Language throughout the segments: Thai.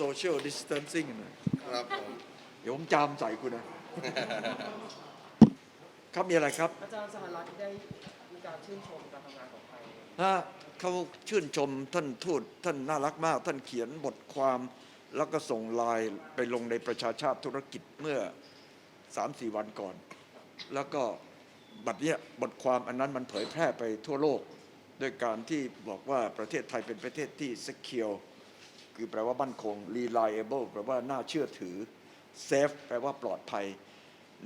social distancing นะครับผมเดี๋ยวผมจามใส่คุณนะ ครับมีอะไรครับ อาจารย์สหรัฐได้มีการชื่นชมการทำงานของไทย ฮะเขาชื่นชมท่านทูตท่านน่ารักมาก ท่านเขียนบทความ แล้วก็ส่งไลน์ไปลงในประชาชาติธุรกิจเมื่อ3-4วันก่อน แล้วก็บัดเนี้ยบทความอันนั้นมันเผยแพร่ไปทั่วโลก ด้วยการที่บอกว่าประเทศไทยเป็นประเทศที่ secure คือแปลว่ามั่นคง reliable แปลว่าน่าเชื่อถือ safe แปลว่าปลอดภัย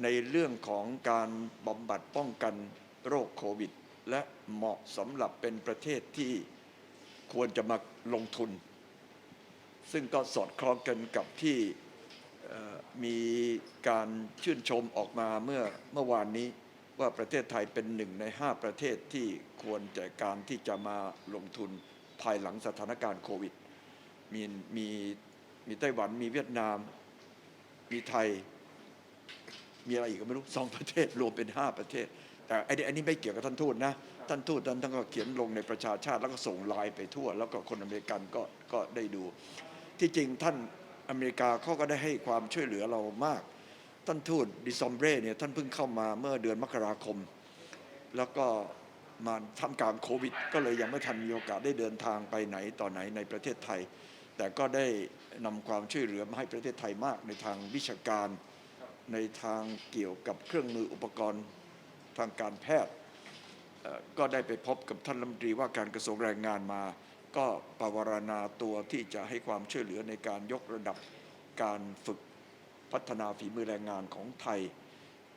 ในเรื่องของการบำบัดป้องกันโรคโควิด และเหมาะสำหรับเป็นประเทศที่ควรจะมาลงทุน ซึ่งก็สอดคล้องกันกับที่มีการชื่นชมออกมาเมื่อเมื่อวานนี้ว่าประเทศไทยเป็นหนึ่งในห้าประเทศที่ควรจะการที่จะมาลงทุนภายหลังสถานการณ์โควิด มีมีมีไต้หวันมีเวียดนาม มีไทย มีอะไรอีกก็ไม่รู้สองประเทศรวมเป็นห้าประเทศ แต่อันนี้อันนี้ไม่เกี่ยวกับท่านทูตนะ ท่านทูตท่านท่านก็เขียนลงในประชาชาติแล้วก็ส่งไลน์ไปทั่ว แล้วก็คนอเมริกันก็ก็ได้ดู ที่จริงท่านอเมริกาเขาก็ได้ให้ความช่วยเหลือเรามาก ท่านทูตดิซอมเบรเนี่ยท่านเพิ่งเข้ามาเมื่อเดือนมกราคม แล้วก็มาทำกลารโควิด ก็เลยยังไม่ทันมีโอกาสได้เดินทางไปไหนต่อไหนในประเทศไทย แต่ก็ได้นำความช่วยเหลือมาให้ประเทศไทยมากในทางวิชาการ ในทางเกี่ยวกับเครื่องมืออุปกรณ์ทางการแพทย์ ก็ได้ไปพบกับท่านรัฐมนตรีว่าการกระทรวงแรงงานมา ก็ปรารณาตัวที่จะให้ความช่วยเหลือในการยกระดับการฝึกพัฒนาฝีมือแรงงานของไทย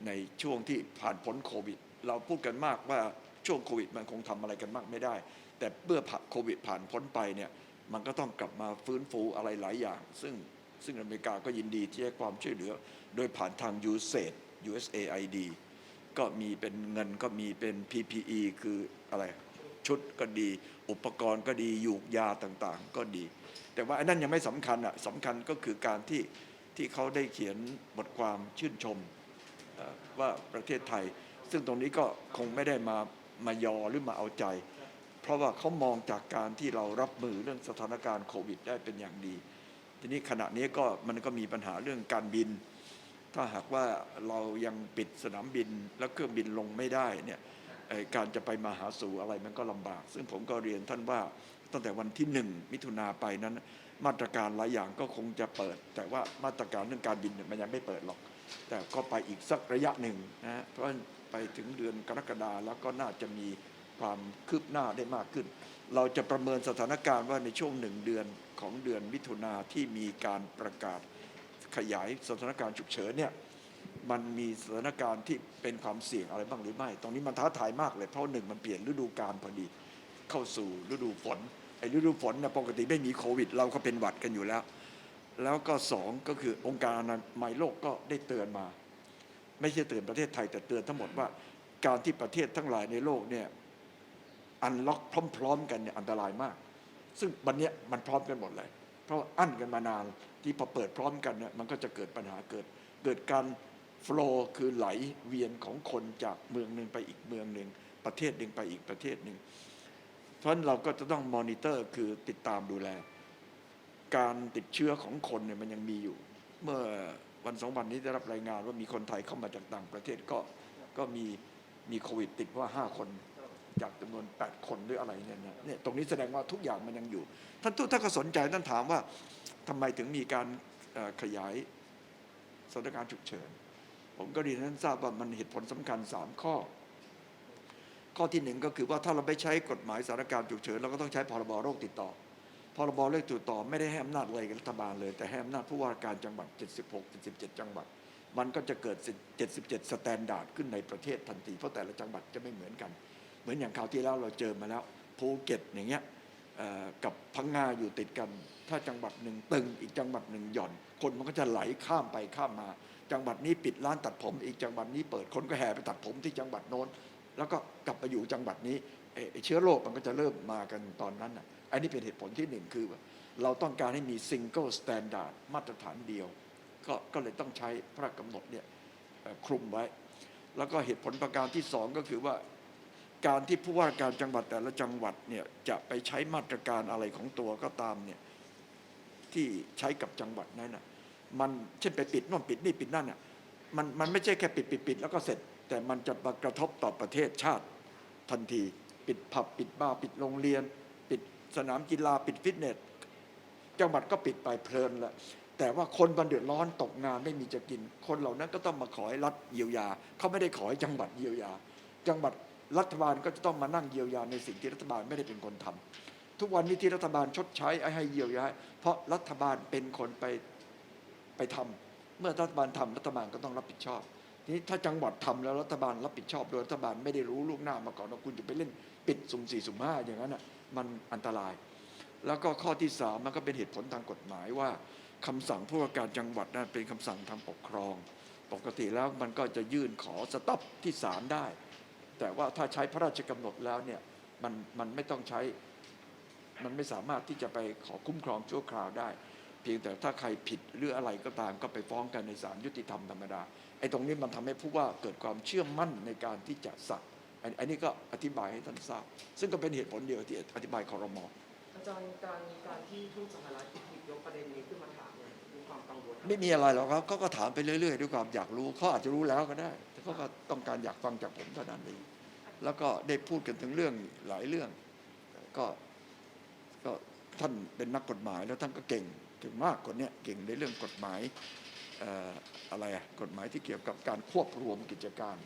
ในช่วงที่ผ่านพ้นโควิด เราพูดกันมากว่าช่วงโควิดมันคงทำอะไรกันมากไม่ได้ แต่เมื่อผ่านโควิดผ่านพ้นไปเนี่ย มันก็ต้องกลับมาฟื้นฟูอะไรหลายอย่าง ซึ่งซึ่งอเมริกาก็ยินดีที่ให้ความช่วยเหลือ โดยผ่านทาง USAID USAID ก็มีเป็นเงินก็มีเป็น PPE คืออะไรชุดก็ดี อุปกรณ์ก็ดียูกยาต่างๆ ก็ดี แต่ว่าอันนั้นยังไม่สำคัญอะสำคัญก็คือการที่ที่เขาได้เขียนบทความชื่นชมว่าประเทศไทย ซึ่งตรงนี้ก็คงไม่ได้มามายอหรือมาเอาใจ ราะว่าเขามองจากการที่เรารับมือเรื่องสถานการณ์โควิด ได้เป็นอย่างดี ทีนี้ขณะนี้ก็มันก็มีปัญหาเรื่องการบิน ถ้าหากว่าเรายังปิดสนามบินแล้วเครื่องบินลงไม่ได้เนี่ยการจะไปมาหาสู่อะไรมันก็ลำบาก ซึ่งผมก็เรียนท่านว่าตั้งแต่วันที่หนึ่งมิถุนาไปนั้น มาตรการหลายอย่างก็คงจะเปิด แต่ว่ามาตรการเรื่องการบินเนี่ยมันยังไม่เปิดหรอก แต่ก็ไปอีกสักระยะหนึ่งนะเพราะไปถึงเดือนกรกฎาแล้วก็น่าจะมี ความคืบหน้าได้มากขึ้น เราจะประเมินสถานการณ์ว่าในช่วงหนึ่งเดือนของเดือนมิถุนาที่มีการประกาศขยายสถานการณ์ฉุกเฉินเนี่ยมันมีสถานการณ์ที่เป็นความเสี่ยงอะไรบ้างหรือไม่ ตรงนี้มันท้าทายมากเลยเพราะหนึ่งมันเปลี่ยนฤดูกาลพอดี เข้าสู่ฤดูฝนไอ้ฤดูฝนเนี่ยปกติไม่มีโควิด เราก็เป็นหวัดกันอยู่แล้ว แล้วก็สองก็คือองค์การอนามัยโลกก็ได้เตือนมา ไม่ใช่เตือนประเทศไทยแต่เตือนทั้งหมดว่า การที่ประเทศทั้งหลายในโลกเนี่ย อันล็อกพร้อม ๆ กันเนี่ยอันตรายมาก ซึ่งวันเนี้ยมันพร้อมกันหมดเลย เพราะอั้นกันมานานที่พอเปิดพร้อมกันเนี่ยมันก็จะเกิดปัญหาเกิด เกิดการโฟลว์คือไหลเวียนของคนจากเมืองหนึ่งไปอีกเมืองหนึ่งประเทศหนึ่งไปอีกประเทศหนึ่งเพราะฉะนั้นเราก็จะต้องมอนิเตอร์คือติดตามดูแล การติดเชื้อของคนเนี่ยมันยังมีอยู่ เมื่อวันสองวันนี้ได้รับรายงานว่ามีคนไทยเข้ามาจากต่างประเทศก็ก็มีมีโควิดติดว่าห้าคน จากจำนวน 8 คนหรืออะไรเนี่ยเนี่ยตรงนี้แสดงว่าทุกอย่างมันยังอยู่ ท่านทูตท่านก็สนใจท่านถามว่าทำไมถึงมีการขยายสถานการณ์ฉุกเฉิน ผมก็เรียนท่านทราบว่ามันเหตุผลสำคัญ 3 ข้อ ข้อที่หนึ่งก็คือว่าถ้าเราไม่ใช้กฎหมายสถานการณ์ฉุกเฉินเราก็ต้องใช้พรบโรคติดต่อพรบโรคติดต่อไม่ได้ให้อำนาจอะไรกับรัฐบาลเลย แต่ให้อำนาจผู้ว่าการจังหวัด 76 77 จังหวัด มันก็จะเกิด 77 สแตนดาร์ดขึ้นในประเทศทันทีเพราะแต่ละจังหวัดจะไม่เหมือนกัน เหมือนอย่างคราวที่แล้วเราเจอมาแล้วภูเก็ตอย่างเงี้ยกับพังงาอยู่ติดกัน ถ้าจังหวัดหนึ่งตึง อีกจังหวัดหนึ่งหย่อน คนมันก็จะไหลข้ามไปข้ามมา จังหวัดนี้ปิดร้านตัดผม อีกจังหวัดนี้เปิดคนก็แห่ไปตัดผมที่จังหวัดโน้น แล้วก็กลับไปอยู่จังหวัดนี้เชื้อโรคมันก็จะเริ่มมากันตอนนั้นน่ะอันนี้เป็นเหตุผลที่หนึ่งคือ เราต้องการให้มี single standard มาตรฐานเดียวก็ก็เลยต้องใช้พระราชกำหนดเนี่ยคลุมไว้ แล้วก็เหตุผลประการที่สองก็คือว่า การที่ผู้ว่าการจังหวัดแต่ละจังหวัดเนี่ยจะไปใช้มาตรการอะไรของตัวก็ตามเนี่ยที่ใช้กับจังหวัดนั้นน่ะมันเช่นไปปิดน่นปิดนี่ปิดนั่นน่ะมันมันไม่ใช่แค่ปิดปิดปิดแล้วก็เสร็จ แต่มันจะมากระทบต่อประเทศชาติทันที ปิดผับปิดบาร์ปิดโรงเรียน ปิดสนามกีฬาปิดฟิตเนสจังหวัดก็ปิดไปเพลินละแต่ว่าคนบันเดือดร้อนตกงานไม่มีจะกิน คนเหล่านั้นก็ต้องมาขอให้รัฐเยียวยา เขาไม่ได้ขอให้จังหวัดเยียวยา จังหวัด รัฐบาลก็จะต้องมานั่งเยียวยาในสิ่งที่รัฐบาลไม่ได้เป็นคนทำทุกวันนี้ที่รัฐบาลชดใช้ให้เยียวยา เพราะรัฐบาลเป็นคนไปไปทำเมื่อรัฐบาลทำรัฐบาลก็ต้องรับผิดชอบ ทีนี้ถ้าจังหวัดทำแล้วรัฐบาลรับผิดชอบ โดยรัฐบาลไม่ได้รู้ล่วงหน้ามาก่อนว่าคุณจะไปเล่นปิดสุ่มสี่สุ่มห้าอย่างนั้นอะมันอันตราย แล้วก็ข้อที่สามมันก็เป็นเหตุผลทางกฎหมายว่าคำสั่งผู้ว่าการจังหวัดนั้นเป็นคำสั่งทางปกครอง ปกติแล้วมันก็จะยื่นขอสต็อปที่ศาลได้ แต่ว่าถ้าใช้พระราชกำหนดแล้วเนี่ยมันมันไม่ต้องใช้มันไม่สามารถที่จะไปขอคุ้มครองชั่วคราวได้ เพียงแต่ถ้าใครผิดหรืออะไรก็ตามก็ไปฟ้องกันในศาลยุติธรรมธรรมดาไอ้ตรงนี้มันทำให้ผู้ว่าเกิดความเชื่อมั่นในการที่จะสั่งอันอันนี้ก็อธิบายให้ท่านทราบ ซึ่งก็เป็นเหตุผลเดียวที่อธิบายคอรมออาจารย์การการที่ทูตสหรัฐหยิบยกประเด็นนี้ขึ้นมาถามเนี่ยมีความกังวลไม่มีอะไรหรอกครับเขาก็ถามไปเรื่อยๆด้วยความอยากรู้เขาอาจจะรู้แล้วก็ได้แต่ เขาก็ต้องการอยากฟังจากผมเท่านั้นเองแล้วก็ได้พูดกันถึงเรื่องหลายเรื่อง ก็ก็ท่านเป็นนักกฎหมายแล้วท่านก็เก่งถึงมากคนเนี้ยเก่งในเรื่องกฎหมายเอ่ออะไรอะกฎหมายที่เกี่ยวกับการควบรวมกิจการ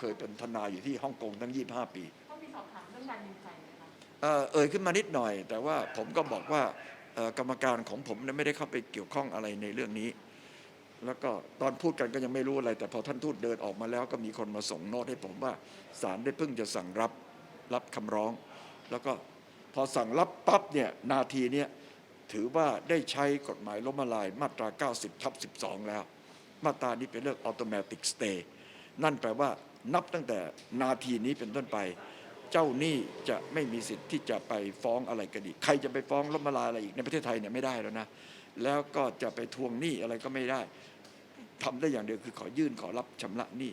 เคยเป็นทนายอยู่ที่ฮ่องกงตั้ง 25 ปีต้องมีสอบถามเรื่องการบินไทยไหมคะเอ่อเอ่ยขึ้นมานิดหน่อย แต่ว่าผมก็บอกว่าเอ่อกรรมการของผมเนี่ยไม่ได้เข้าไปเกี่ยวข้องอะไรในเรื่องนี้ แล้วก็ตอนพูดกันก็ยังไม่รู้อะไร แต่พอท่านทูตเดินออกมาแล้วก็มีคนมาส่งโน้ตให้ผมว่าศาลได้เพิ่งจะสั่งรับรับคำร้อง แล้วก็พอสั่งรับปั๊บเนี่ยนาทีเนี้ยถือว่าได้ใช้กฎหมายล้มละลายมาตรา 90ทับ12 แล้ว มาตรานี้เป็นเรื่อง automatic stay นั่นแปลว่านับตั้งแต่นาทีนี้เป็นต้นไป เจ้าหนี้จะไม่มีสิทธิ์ที่จะไปฟ้องอะไรกันอีกใครจะไปฟ้องล้มละลายอะไรอีกในประเทศไทยเนี่ยไม่ได้แล้วนะ แล้วก็จะไปทวงหนี้อะไรก็ไม่ได้ทำได้อย่างเดียวคือขอยื่นขอรับชำระหนี้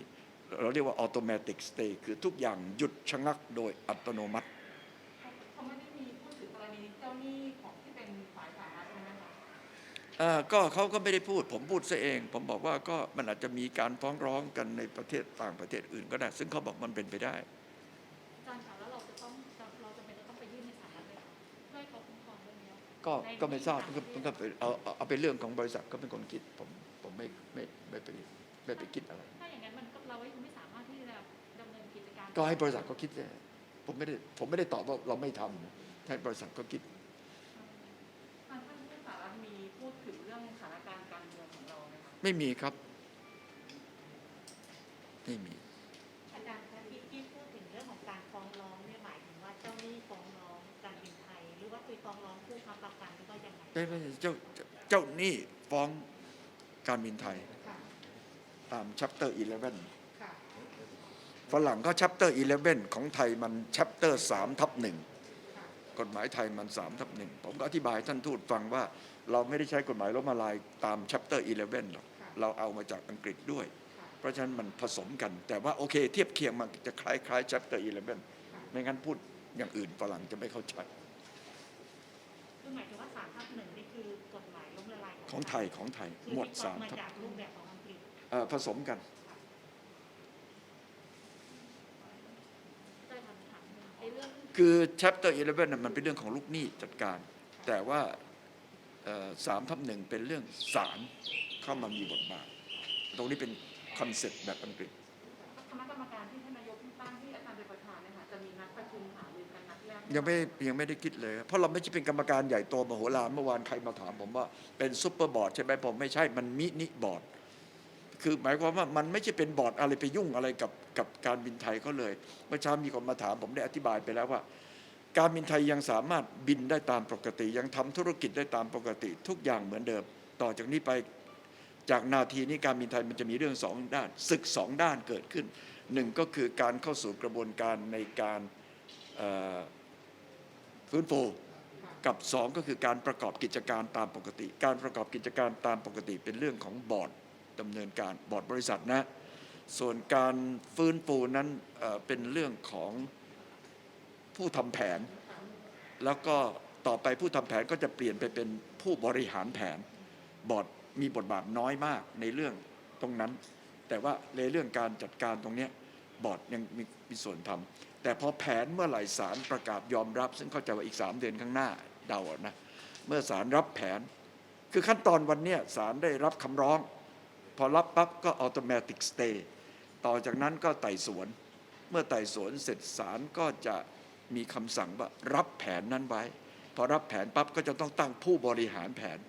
เราเรียกว่า automatic stay คือทุกอย่างหยุดชะงักโดยอัตโนมัติเขาไม่ได้มีพูดถึงกรณีเจ้าหนี้ของที่เป็นฝ่ายสาธารณะใช่ไหมคะอ่าก็เขาก็ไม่ได้พูด ผมพูดซะเอง ผมบอกว่าก็มันอาจจะมีการฟ้องร้องกันในประเทศต่างประเทศอื่นก็ได้ ซึ่งเขาบอกมันเป็นไปได้ ก็ก็ไม่ทราบมันก็มันก็เป็นเอาเอาเอาเป็นเรื่องของบริษัทก็เป็นคนคิดผมผมไม่ไม่ไม่ไปไม่ไปคิดอะไร ถ้าอย่างนั้นมันก็เราไม่สามารถที่จะดำเนินกิจการก็ให้บริษัทเขาคิดเลยผมไม่ได้ผมไม่ได้ตอบว่าเราไม่ทำนะให้บริษัทเขาคิดทางท่านผู้สารมีพูดถึงเรื่องสถานการณ์การเมืองของเราไหมคะ ไม่มีครับ ไม่มี เจ้าเจ้าหนี้ฟ้องการบินไทยค่ะตามชัปเตอร์11ค่ะฝรั่งก็ชัปเตอร์11ของไทยมันชัปเตอร์3ทับหนึ่งค่ะกฎหมายไทยมัน3ทับหนึ่งผมก็อธิบายให้ท่านทูตฟังว่า เราไม่ได้ใช้กฎหมายล้มละลายตามชัปเตอร์11หรอกค่ะเราเอามาจากอังกฤษด้วยค่ะเพราะฉะนั้นมันผสมกัน แต่ว่าโอเค เทียบเคียงมันจะคล้ายคล้ายชัปเตอร์11ไม่งั้นพูดอย่างอื่นฝรั่งจะไม่เข้าใจ คือหมายถึงว่าสารทับหนึ่งนี่คือกฎหมายล้มละลายของไทยของไทยคือหมวดที่สามมาทับจากรูปแบบของอังกฤษเอ่อผสมกันได้คำถามในเรื่องคือ chapter 11น่ะมันเป็นเรื่องของลูกหนี้จัดการ แต่ว่าสามทับหนึ่งเป็นเรื่องศาลเข้ามามีบทบาท ตรงนี้เป็นคอนเซ็ปต์แบบอังกฤษคณะกรรมการที่ ยังไม่ยังไม่ได้คิดเลย เพราะเราไม่ใช่เป็นกรรมการใหญ่โตมโหฬารเมื่อวานใครมาถามผมว่าเป็นซุปเปอร์บอร์ดใช่ไหมผมไม่ใช่มันมินิบอร์ดคือหมายความว่ามันไม่ใช่เป็นบอร์ดอะไรไปยุ่งอะไรกับกับการบินไทยเขาเลยเมื่อเช้ามีคนมาถามผมได้อธิบายไปแล้วว่า การบินไทยยังสามารถบินได้ตามปกติ ยังทำธุรกิจได้ตามปกติ ทุกอย่างเหมือนเดิม ต่อจากนี้ไปจากนาทีนี้การบินไทยมันจะมีเรื่องสองด้านศึกสองด้านเกิดขึ้นหนึ่งก็คือการเข้าสู่กระบวนการในการ ฟื้นฟูกับสองก็คือการประกอบกิจการตามปกติ การประกอบกิจการตามปกติเป็นเรื่องของบอร์ดดำเนินการบอร์ดบริษัทนะ ส่วนการฟื้นฟูนั้นเป็นเรื่องของผู้ทำแผน แล้วก็ต่อไปผู้ทำแผนก็จะเปลี่ยนไปเป็นผู้บริหารแผน บอร์ดมีบทบาทน้อยมากในเรื่องตรงนั้น แต่ว่าในเรื่องการจัดการตรงนี้บอร์ดยังมีมีส่วนทำ แต่พอแผนเมื่อไหร่ศาลประกาศยอมรับ ซึ่งเข้าใจว่าอีก 3 เดือนข้างหน้าเดานะเมื่อศาลรับแผน คือขั้นตอนวันนี้ศาลได้รับคำร้อง พอรับปั๊บก็ automatic stay ต่อจากนั้นก็ไต่สวน เมื่อไต่สวนเสร็จศาลก็จะมีคำสั่งว่ารับแผนนั้นไว้ พอรับแผนปั๊บก็จะต้องตั้งผู้บริหารแผน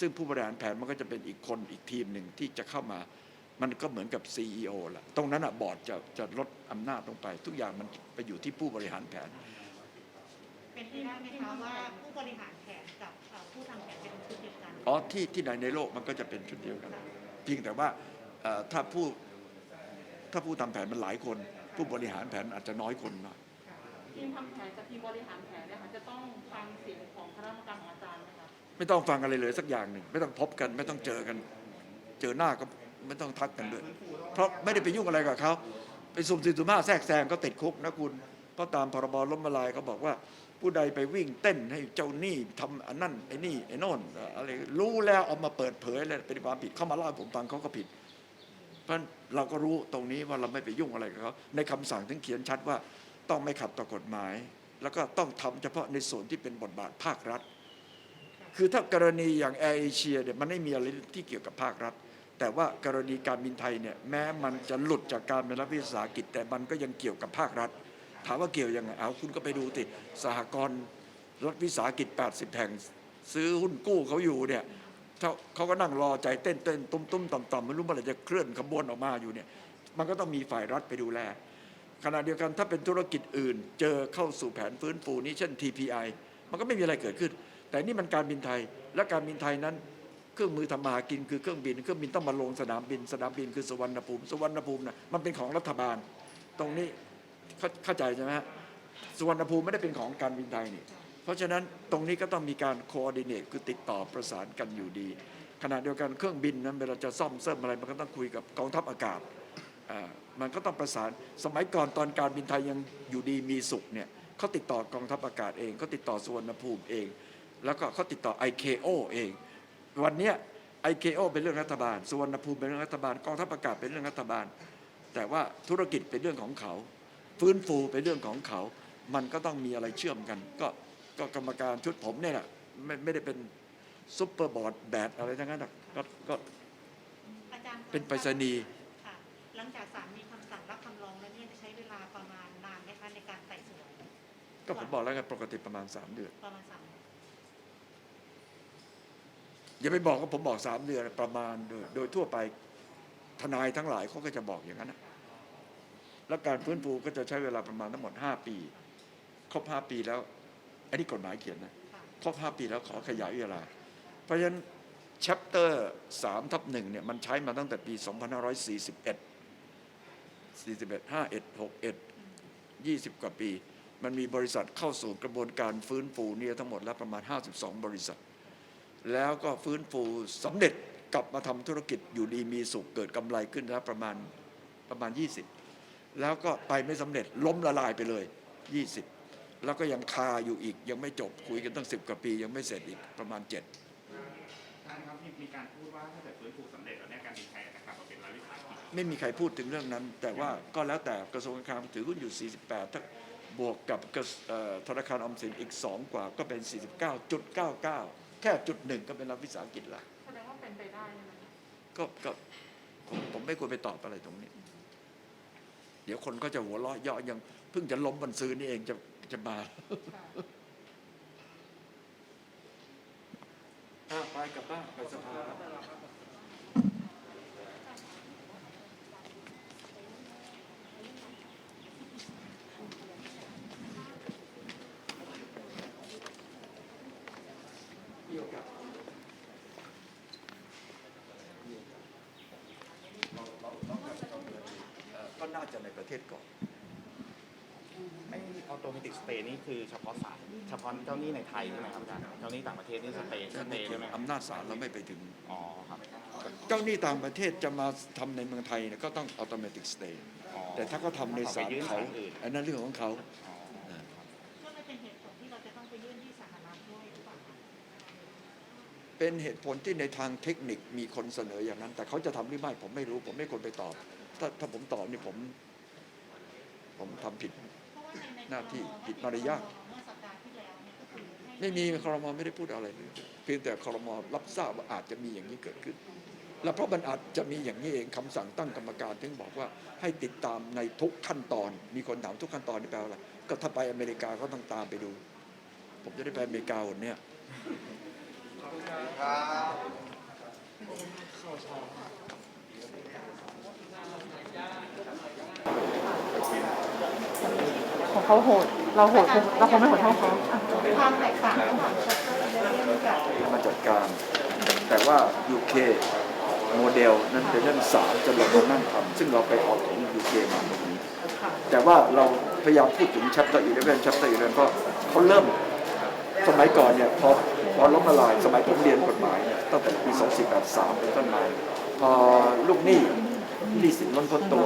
ซึ่งผู้บริหารแผนมันก็จะเป็นอีกคนอีกทีมหนึ่งที่จะเข้ามา มันก็เหมือนกับ CEO แหละตรงนั้นอะบอร์ดจะจะลดอำนาจลงไป ทุกอย่างมันไปอยู่ที่ผู้บริหารแผน เป็นไปได้ไหมคะว่าผู้บริหารแผนกับเอ่อผู้ทำแผนเป็นชุดเดียวกัน อ๋อที่ที่ไหนในโลกมันก็จะเป็นชุดเดียวกัน เพียงแต่ว่าเอ่อถ้าผู้ถ้าผู้ทำแผนมันหลายคน ผู้บริหารแผนอาจจะน้อยคนหน่อยทีมทำแผนกับทีมบริหารแผนเนี่ยค่ะจะต้องฟังเสียงของคณะกรรมการของอาจารย์ไหมคะ ไม่ต้องฟังอะไรเลยสักอย่างหนึ่ง ไม่ต้องพบกัน ไม่ต้องเจอกัน เจอหน้าก็ ไม่ต้องทักกันด้วย เพราะไม่ได้ไปยุ่งอะไรกับเขาไปสุ่มสี่สุ่มห้าแทรกแซงก็ติดคุกนะคุณ เพราะตามพรบล้มละลายเขาบอกว่า ผู้ใดไปวิ่งเต้นให้เจ้าหนี้ทำอันนั่นไอ้นี่ไอ้โน่นอะไรรู้แล้วเอามาเปิดเผยเลยเป็นความผิดเข้ามาเล่าผมฟังเขาก็ผิด เพราะฉะนั้นเราก็รู้ตรงนี้ว่าเราไม่ไปยุ่งอะไรกับเขาในคำสั่งถึงเขียนชัดว่าต้องไม่ขัดต่อกฎหมาย แล้วก็ต้องทำเฉพาะในส่วนที่เป็นบทบาทภาครัฐ คือถ้ากรณีอย่างแอร์เอเชียเนี่ยมันไม่มีอะไรที่เกี่ยวกับภาครัฐ แต่ว่ากรณีการบินไทยเนี่ยแม้มันจะหลุดจากการเป็นรัฐวิสาหกิจ แต่มันก็ยังเกี่ยวกับภาครัฐ ถามว่าเกี่ยวยังไงเอาคุณก็ไปดูติสหกรณ์รัฐวิสาหกิจ 80 แห่ง ซื้อหุ้นกู้เขาอยู่เนี่ยเขาก็นั่งรอใจเต้นเต้นตุ้มตุ้มต่ำต่ำไม่รู้เมื่อไหร่จะเคลื่อนขบวนออกมาอยู่เนี่ยมันก็ต้องมีฝ่ายรัฐไปดูแล ขณะเดียวกันถ้าเป็นธุรกิจอื่น เจอเข้าสู่แผนฟื้นฟูนี้เช่น TPI มันก็ไม่มีอะไรเกิดขึ้น แต่นี่มันการบินไทยและการบินไทยนั้น เครื่องมือทำมาหากินคือเครื่องบิน เครื่องบินต้องมาลงสนามบิน สนามบินคือสุวรรณภูมิ สุวรรณภูมินะมันเป็นของรัฐบาล ตรงนี้เข้าใจใช่ไหมฮะสุวรรณภูมิไม่ได้เป็นของการบินไทยนี่ เพราะฉะนั้นตรงนี้ก็ต้องมีการโคอ r d ดิเนตคือติดต่อประสานกันอยู่ดี ขณะเดียวกันเครื่องบินนั้นเวลาจะซ่อมเสริมอะไรมันก็ต้องคุยกับกองทัพอากาศมันก็ต้องประสาน สมัยก่อนตอนการบินไทยยังอยู่ดีมีสุขเนี่ยเขาติดต่อกองทัพอากาศเองเขาติดต่อสุวรรณภูมิเอง แล้วก็เขาติดต่อ IKO เอง วันเนี้ย IKO เป็นเรื่องรัฐบาลสุวรรณภูมิเป็นเรื่องรัฐบาลกองทัพอากาศเป็นเรื่องรัฐบาล แต่ว่าธุรกิจเป็นเรื่องของเขา ฟื้นฟูเป็นเรื่องของเขา มันก็ต้องมีอะไรเชื่อมกัน ก็ก็กรรมการชุดผมเนี่ยแหละไม่ไม่ได้เป็นซุปเปอร์บอร์ดแบดอะไรทั้งนั้นหรอกก็ก็อาจารย์คะเป็นไปรษณีย์ค่ะหลังจากศาลมีคำสั่งรับคำร้องแล้วเนี่ยจะใช้เวลาประมาณนานไหมคะในการไต่สวนก็ผมบอกแล้วไงปกติประมาณ 3 เดือนประมาณสาม อย่าไปบอกว่าผมบอก3เดือนประมาณโดยโดยทั่วไปทนายทั้งหลายเขาก็จะบอกอย่างนั้นนะแล้วการฟื้นฟูก็จะใช้เวลาประมาณทั้งหมด 5 ปี ครบ 5 ปีแล้ว อันนี้กฎหมายเขียนนะค่ะครบ 5 ปีแล้วขอขยายเวลา เพราะฉะนั้น chapter 3ทับ1เนี่ยมันใช้มาตั้งแต่ปี 2541 41 51 61 20 กว่าปี มันมีบริษัทเข้าสู่กระบวนการฟื้นฟูเนี่ยทั้งหมดแล้วประมาณ 52 บริษัท แล้วก็ฟื้นฟูสำเร็จกลับมาทำธุรกิจอยู่ดีมีสุขเกิดกำไรขึ้นแล้วประมาณประมาณ 20 แล้วก็ไปไม่สำเร็จล้มละลายไปเลย 20 แล้วก็ยังคาอยู่อีกยังไม่จบคุยกันตั้ง 10กว่าปี ยังไม่เสร็จอีกประมาณ 7ท่านครับมีมีการพูดว่าถ้าเกิดฟื้นฟูสำเร็จแล้วเนี่ยการบินไทยจะกลับมาเป็นรัฐวิสาหกิจไม่มีใครพูดถึงเรื่องนั้น แต่ว่าก็แล้วแต่กระทรวงการคลังถือหุ้นอยู่ 48ถ้าบวกกับกระเอ่อธนาคารออมสินอีก 2 กว่าก็เป็น 49.99แค่จุดหนึ่งก็เป็นรัฐวิสาหกิจละแสดงว่าเป็นไปได้ใช่ไหมคะก็ก็ผมผมไม่ควรไปตอบอะไรตรงนี้ เดี๋ยวคนก็จะหัวเราะเยาะยังเพิ่งจะล้มบันซื้อนี่เองจะจะมาอะไปกลับบ้านไปสภามีโอกาสมีโอกาสเราเราเราน่าจะต้องเดินเอ่อก็น่าจะในประเทศก่อน ไม่ออโตเมติกสเตย์นี่คือเฉพาะศาลเฉพาะเจ้าหนี้ในไทยใช่ไหมครับอาจารย์เจ้าหนี้ต่างประเทศนี่สเตย์สนั่นเตนี่ย์คืใช่อไหมครับอำนาจศาลเราไม่ไปถึง อ๋อครับเจ้าหนี้ต่างประเทศจะมาทำในเมืองไทยเนี่ยก็ต้อง automatic stay อ๋อแต่ถ้าเขาทำในศาลไปยื่นเขาศาลอื่นอันนั้นเรื่องของเขา อ๋อก็เลยเป็นเหตุผลที่เราจะต้องไปยื่นที่สาธารณะด้วยเป็นเหตุผลที่ในทางเทคนิคมีคนเสนออย่างนั้น แต่เขาจะทำหรือไม่ผมไม่รู้ ผมไม่ควรไปตอบ ถ้าถ้าผมตอบนี่ผม ผมทำผิดเพราะว่าในในหน้าที่ครมผิดมารยาทเมื่อสัปดาห์ที่แล้วเนี่ยก็คือให้ไม่มีครมไม่ได้พูดอะไรเลยเพียงแต่ครมรับทราบว่าอาจจะมีอย่างนี้เกิดขึ้น และเพราะมันอาจจะมีอย่างนี้เองคำสั่งตั้งกรรมการถึงบอกว่าให้ติดตามในทุกขั้นตอน มีคนถามทุกขั้นตอนนี่แปลว่าอะไรก็ถ้าไปอเมริกาก็ต้องตามไปดู ผมจะได้ไปอเมริกาวันเนี้ยของ เขาโหด เราโหดเราคงไม่โหดเท่าเขาความแตกต่างระหว่างชัตเตอร์แลเรื่องกับมาจัดการ แต่ว่า UK โมเดลนั้นเป็นเรื่องสารจะลงมานั่งทำซึ่งเราไปเอาของ UK มาตรงนี้ แต่ว่าเราพยายามพูดถึง chapter 11 chapter 11เพราะเขาเริ่มสมัยก่อนเนี่ยพอพอล้มละลายสมัยผมเรียนกฎหมายเนี่ยตั้งแต่ปี 2483 เป็นต้นมาพอลูกหนี้หนี้สินล้นพ้นตัว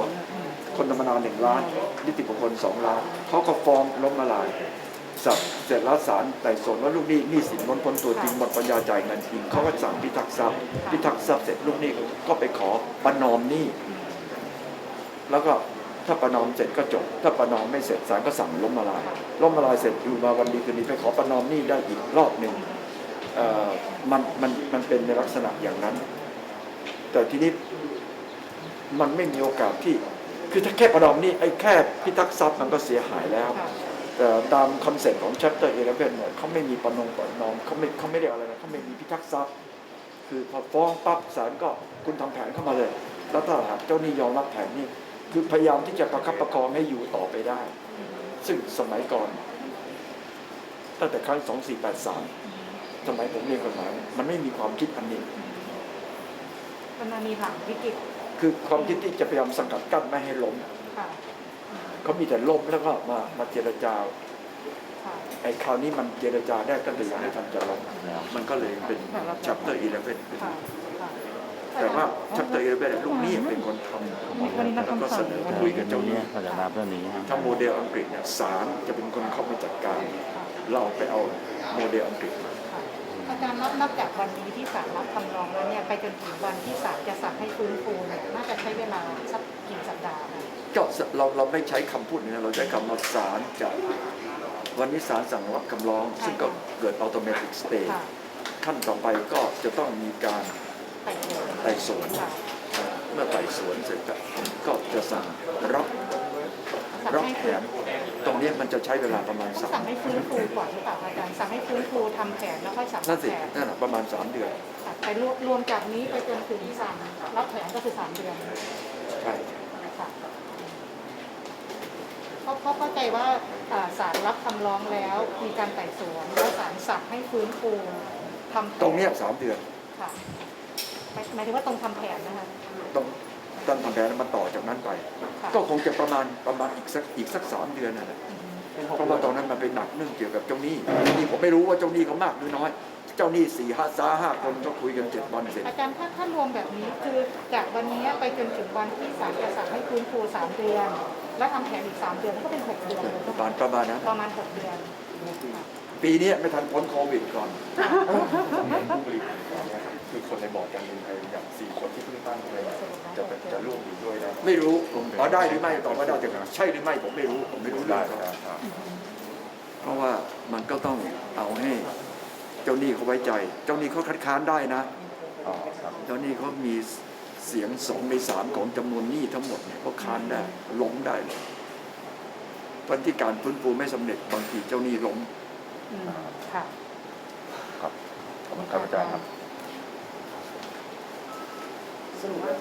คนธรรมดาหนึ่งล้าน นิติบุคคลสองล้านเขาก็ฟ้องล้มละลายสับเสร็จแล้วศาลไต่สวนว่าลูกหนี้หนี้สินล้นพ้นตัวจริงหมดปัญญาจ่ายเงินจริงเขาก็สั่งพิทักษ์ทรัพย์พิทักษ์ทรัพย์เสร็จลูกหนี้ก็ไปขอประนอมหนี้แล้วก็ถ้าประนอมเสร็จก็จบ ถ้าประนอมไม่เสร็จศาลก็สั่งล้มละลายล้มละลายเสร็จอยู่มาวันดีคืนนี้ไปขอประนอมหนี้ได้อีกรอบหนึ่งมันมันมันเป็นในลักษณะอย่างนั้น แต่ทีนี้มันไม่มีโอกาสที่ คือถ้าแค่ประนอมหนี้ไอ้แค่พิทักษ์ทรัพย์มันก็เสียหายแล้ว แต่ตามคอนเซ็ปต์ของ chapter 11เนี่ยเขาไม่มีประนงประนอมเขาไม่เขาไม่เรียกอะไรนะเขาไม่มีพิทักษ์ทรัพย์ คือพอฟ้องปั๊บศาลก็คุณทำแผนเข้ามาเลย แล้วถ้าหากเจ้าหนี้ยอมรับแผนนี้คือพยายามที่จะประคับประคองให้อยู่ต่อไปได้ ซึ่งสมัยก่อน ตั้งแต่ครั้ง 2483 สมัยผมเรียนกฎหมาย มันไม่มีความคิดอันนี้มันมามีผังวิกฤต คือความคิดที่จะพยายามสกัดกั้นไม่ให้ล้มค่ะเขามีแต่ล้มแล้วก็มามาเจรจาค่ะไอ้คราวนี้มันเจรจาได้ก็เลยยังไม่ทันจะลงมันก็เลยเป็น chapter 11ขึ้นค่ะค่ะแต่ว่า chapter 11ลูกหนี้เป็นคนทำวันนี้นัดแล้วก็คำสั่เสงนอวันคุยนี้กับเจ้าหนี้เขาจะรับเรื่องนี้ฮะถ้าโมเดลอังกฤษเนี่ยศาลจะเป็นคนเข้าไปจัดการ เราไปเอาโมเดลอังกฤษมาค่ะ อาจารย์นับนับจากวันนี้ที่ศาลรับคำร้องแล้วเนี่ยไปจนถึงวันที่ศาลจะสั่งให้ฟื้นฟูเนี่ยน่าจะใช้เวลาสักกี่สัปดาห์คะก็เราเราไม่ใช้คำพูดนี้นะเราใช้คำว่าศาลจะวันนี้ศาลสั่งรับคำร้อง ซึ่งก็เกิด automatic stay ค่ะขั้นต่อไปก็จะต้องมีการไต่สวนไต่สวนค่ะเมื่อไต่สวนเสร็จก็ก็จะสั่งรับสั่งรับให้แผฟื้นน ตรงนี้มันจะใช้เวลาประมาณต้องสามสั่งให้ฟื้นฟูก่อนหรือเปล่าอาจารย์สั่งให้ฟื้นฟูทำแผนแล้วค่อยสั่งนั่นสิแผนนั่นน่ะประมาณสามเดือนค่ะไปรวมรวมจากนี้ไปจนถึงสั่งรับแผนก็คือสามเดือนใช่ค่ะเพราะเพราะเข้าใจว่าอ่าศาลรับคำร้องแล้วมีการไต่สวนแล้วศาลสั่งให้ฟื้นฟูทำแผนตรงเนี้ยสามเดือนค่ะหมายหมายถึงว่าตรงทำแผนนะคะต้อง ตั้งทำแผนแล้วมันต่อจากนั้นไปค่ะก็คงจะประมาณประมาณอีกสักอีกสักสามเดือนนั่นแหละเพราะว่าตอนนั้นมันเป็นหนักเรื่องเกี่ยวกับเจ้าหนี้นี่ผมไม่รู้ว่าเจ้าหนี้เขามากหรือน้อย เจ้าหนี้สี่ห้าซาห้าคนก็คุยกันเจ็ดวันเสร็จอาจารย์ถ้าถ้ารวมแบบนี้คือจากวันนี้ไปจนถึงวันที่ศาลจะสั่งให้ฟื้นฟูสามเดือน แล้วทำแผนอีกสามเดือนก็เป็นหกเดือนเลยประมาณประมาณนั้นประมาณหกเดือน ปีนี้ไม่ทันพ้นโควิดก่อน ครับคือคนในบอร์ดการบินไทยอย่างสี่คนที่เพิ่งตั้งเลยจะเป็นจะร่วมอยู่ด้วยได้ไม่รู้อ๋อได้หรือไม่ตอบว่าได้แต่ใช่หรือไม่ผมไม่รู้ผมไม่รู้เรื่ได้องคเขารับเพราะว่ามันก็ต้องเอาให้เจ้าหนี้เขาไว้ใจ เจ้าหนี้เขาคัดค้านได้นะอ๋อครับเจ้าหนี้เขามีเสียงสองในสามของจำนวนหนี้ทั้งหมดเนี่ยเขาค้านได้ล้มได้เลยเพราะที่การฟื้นฟูไม่สำเร็จบางทีเจ้าหนี้ล้มอืมค่ะครับขอบคุณครับอาจารย์ครับ สรุปว่า